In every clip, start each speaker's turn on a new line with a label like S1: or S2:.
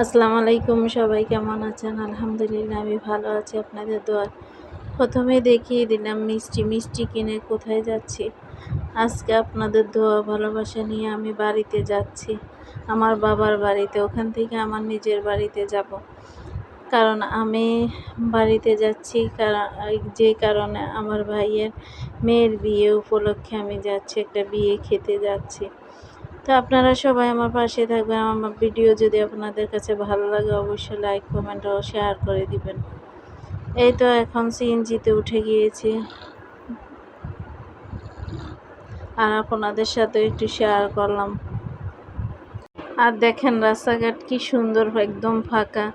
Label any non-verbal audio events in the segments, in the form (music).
S1: আসসালামু আলাইকুম, সবাই কেমন আছেন? আলহামদুলিল্লাহ, আমি ভালো আছি। আপনাদের দোয়া। প্রথমে দেখিয়ে দিলাম মিষ্টি। মিষ্টি কিনে কোথায় যাচ্ছি? আজকে আপনাদের দোয়া ভালোবাসা নিয়ে আমি বাড়িতে যাচ্ছি। আমার বাবার বাড়িতে। ওখান থেকে আমার নিজের বাড়িতে যাব। কারণ আমি বাড়িতে যাচ্ছি কারণ যে কারণে আমার ভাইয়ের মেয়ের বিয়ে উপলক্ষে আমি যাচ্ছি, একটা বিয়ে খেতে যাচ্ছি। তো আপনারা সবাই আমার পাশে থাকবেন। আমার ভিডিও যদি আপনাদের কাছে ভালো লাগে, অবশ্যই লাইক কমেন্ট ও শেয়ার করে দিবেন। এই তো এখন সিএনজিতে উঠে গিয়েছি। আর আপনাদের সাথে একটু শেয়ার করলাম। আর দেখেন রাস্তাঘাট কি সুন্দর, একদম ফাঁকা।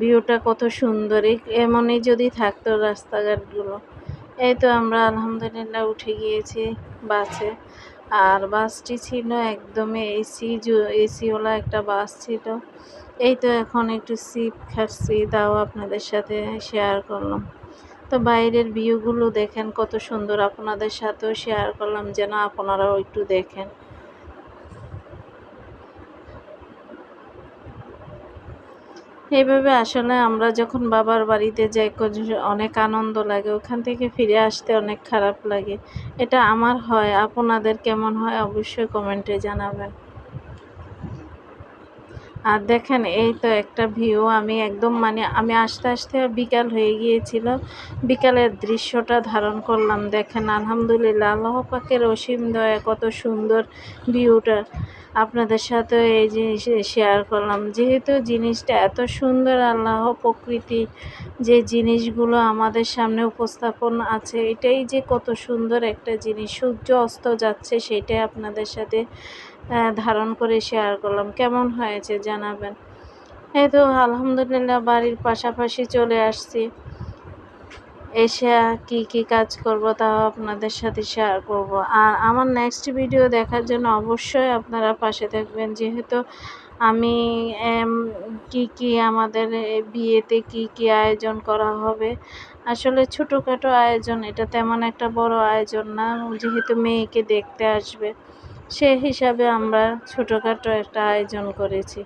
S1: ভিউটা কত সুন্দর। এমনই যদি থাকতো রাস্তাঘাটগুলো। এই তো আমরা আলহামদুলিল্লাহ উঠে গিয়েছি বাসে। আর বাসটি ছিল একদমই এসি এসিওয়ালা একটা বাস ছিল। এই তো এখন একটু সিপ খাচ্ছি, তাও আপনাদের সাথে শেয়ার করলাম। তো বাইরের ভিউগুলো দেখেন, কত সুন্দর। আপনাদের সাথেও শেয়ার করলাম, যেন আপনারাও একটু দেখেন। এইভাবে আসলে আমরা যখন বাবার বাড়িতে যাই অনেক আনন্দ লাগে, ওখান থেকে ফিরে আসতে অনেক খারাপ লাগে। এটা আমার হয়, আপনাদের কেমন হয় অবশ্যই কমেন্টে জানাবেন। আর দেখেন, এই তো একটা ভিউ আমি একদম মানে আমি আস্তে আস্তে বিকাল হয়ে গিয়েছিল। বিকালের দৃশ্যটা ধারণ করলাম। দেখেন, আলহামদুলিল্লাহ, আল্লাহ পাকের অসীম দয়া, কত সুন্দর ভিউটা আপনাদের সাথে এই জিনিস শেয়ার করলাম। যেহেতু জিনিসটা এত সুন্দর, আল্লাহ প্রকৃতি, যে জিনিসগুলো আমাদের সামনে উপস্থাপন আছে, এটাই যে কত সুন্দর একটা জিনিস। সূর্য অস্ত যাচ্ছে, সেটাই আপনাদের সাথে ধারণ করে শেয়ার করলাম। কেমন হয়েছে জানাবেন। এই তো আলহামদুলিল্লাহ বাড়ির পাশাপাশি চলে আসছি। এসে কি কি কাজ করব তাও আপনাদের সাথে শেয়ার করব। আর আমার নেক্সট ভিডিও দেখার জন্য অবশ্যই আপনারা পাশে থাকবেন। যেহেতু আমি কি কি আমাদের বিয়েতে কি কি আয়োজন করা হবে। আসলে ছোটোখাটো আয়োজন, এটা তেমন একটা বড় আয়োজন না। যেহেতু মেয়েকে দেখতে আসবে। সে হিসাবে আমরা ছোটোখাটো একটা আয়োজন করেছি।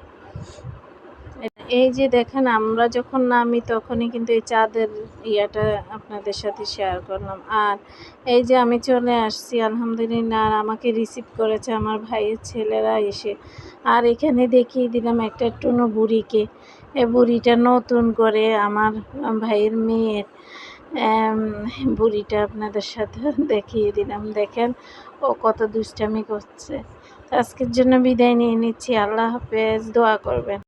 S1: এই যে দেখেন, আমরা যখন নামি তখনই কিন্তু এই চাঁদের ইয়াটা আপনাদের সাথে শেয়ার করলাম। আর এই যে আমি চলে আসছি, আলহামদুলিল্লাহ, আর আমাকে রিসিভ করেছে আমার ভাইয়ের ছেলেরা এসে। আর এখানে দেখিয়ে দিলাম একটা টুনো বুড়িকে। এ বুড়িটা নতুন করে আমার ভাইয়ের মেয়ের। বুড়িটা আপনাদের সাথে (laughs) দেখিয়ে দিলাম। দেখেন, ও কত দুষ্টামি করছে। আজকের জন্য বিদায় নিয়ে নিচ্ছি। আল্লাহ হাফেজ, দোয়া করবেন।